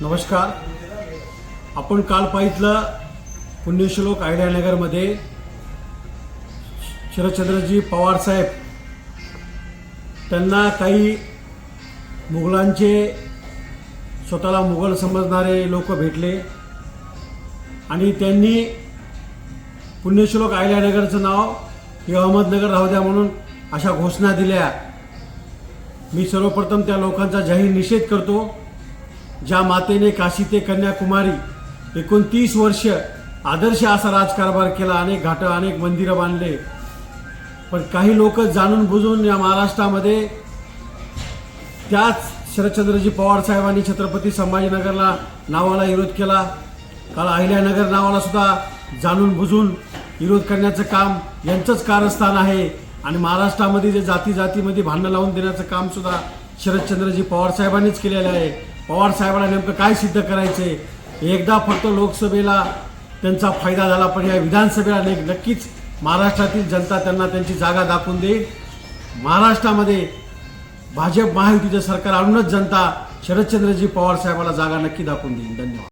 नमस्कार. आपण काल पाहितलं पुण्यश्लोक आयडियानगरमध्ये शरदचंद्रजी पवार साहेब त्यांना काही मुघलांचे स्वतःला मुघल समजणारे लोक भेटले आणि त्यांनी पुण्यश्लोक आयल्यानगरचं नाव हे अहमदनगर राहू द्या म्हणून अशा घोषणा दिल्या. मी सर्वप्रथम त्या लोकांचा जाहीर निषेध करतो. ज्या मातेने काशी ते कन्याकुमारी एकोणतीस वर्ष आदर्श असा राजकारभार केला अनेक घाटं अनेक मंदिरं बांधले. पण काही लोक जाणून बुजून या महाराष्ट्रामध्ये त्याच शरदचंद्रजी पवार साहेबांनी छत्रपती संभाजीनगरला नावाला विरोध केला. काल अहिल्यानगर नावाला सुद्धा जाणून बुजून विरोध करण्याचं काम यांचंच कारस्थान आहे. आणि महाराष्ट्रामध्ये जे जाती जातीमध्ये भांडणं लावून देण्याचं कामसुद्धा शरदचंद्रजी पवार साहेबांनीच केलेलं आहे. पवार साहेबांना नेमकं काय सिद्ध करायचे एकदा फक्त लोकसभेला त्यांचा फायदा झाला पण या विधानसभेला नक्कीच महाराष्ट्रातील जनता त्यांना त्यांची जागा दाखवून देईल. महाराष्ट्रामध्ये भाजप महायुतीचं सरकार आणूनच जनता शरदचंद्रजी पवार साहेबाला जागा नक्की दाखवून देईल. धन्यवाद.